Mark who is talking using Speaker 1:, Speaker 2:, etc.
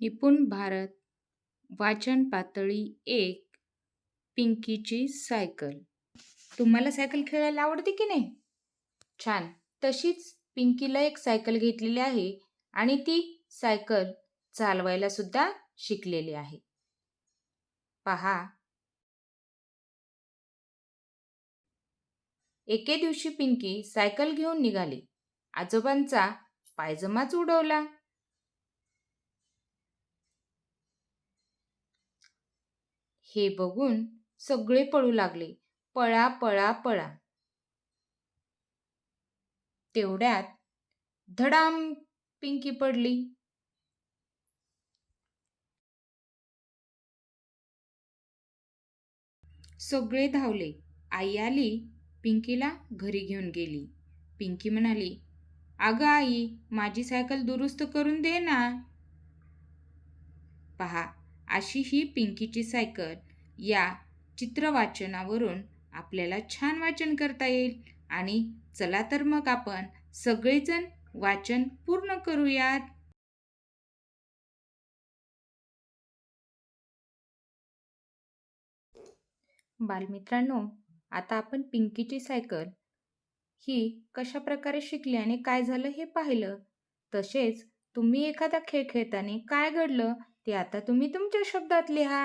Speaker 1: निपुण भारत वाचन पातळी एक पिंकीची सायकल. तुम्हाला सायकल खेळायला आवडते की नाही? छान. तशीच पिंकीला एक सायकल घेतलेली आहे आणि ती सायकल चालवायला सुद्धा शिकलेली आहे. पहा. एके दिवशी पिंकी सायकल घेऊन निघाली. आजोबांचा पायजमाच उडवला. हे बघून सगळे पळू लागले. पळा पळा पळा. तेवढ्यात धडाम पिंकी पडली. सगळे धावले. आई आली. पिंकीला घरी घेऊन गेली. पिंकी म्हणाली अगं आई माझी सायकल दुरुस्त करून दे ना. पहा अशी ही पिंकीची सायकल या चित्रवाचनावरून आपल्याला छान वाचन करता येईल. आणि चला तर मग आपण सगळेजण वाचन पूर्ण करूयात. बालमित्रांनो आता आपण पिंकीची सायकल ही कशा प्रकारे शिकली आणि काय झालं हे पाहिलं. तसेच तुम्ही एखादा खेळ खेळताना काय घडलं ते आता तुम्ही तुमच्या शब्दात लिहा.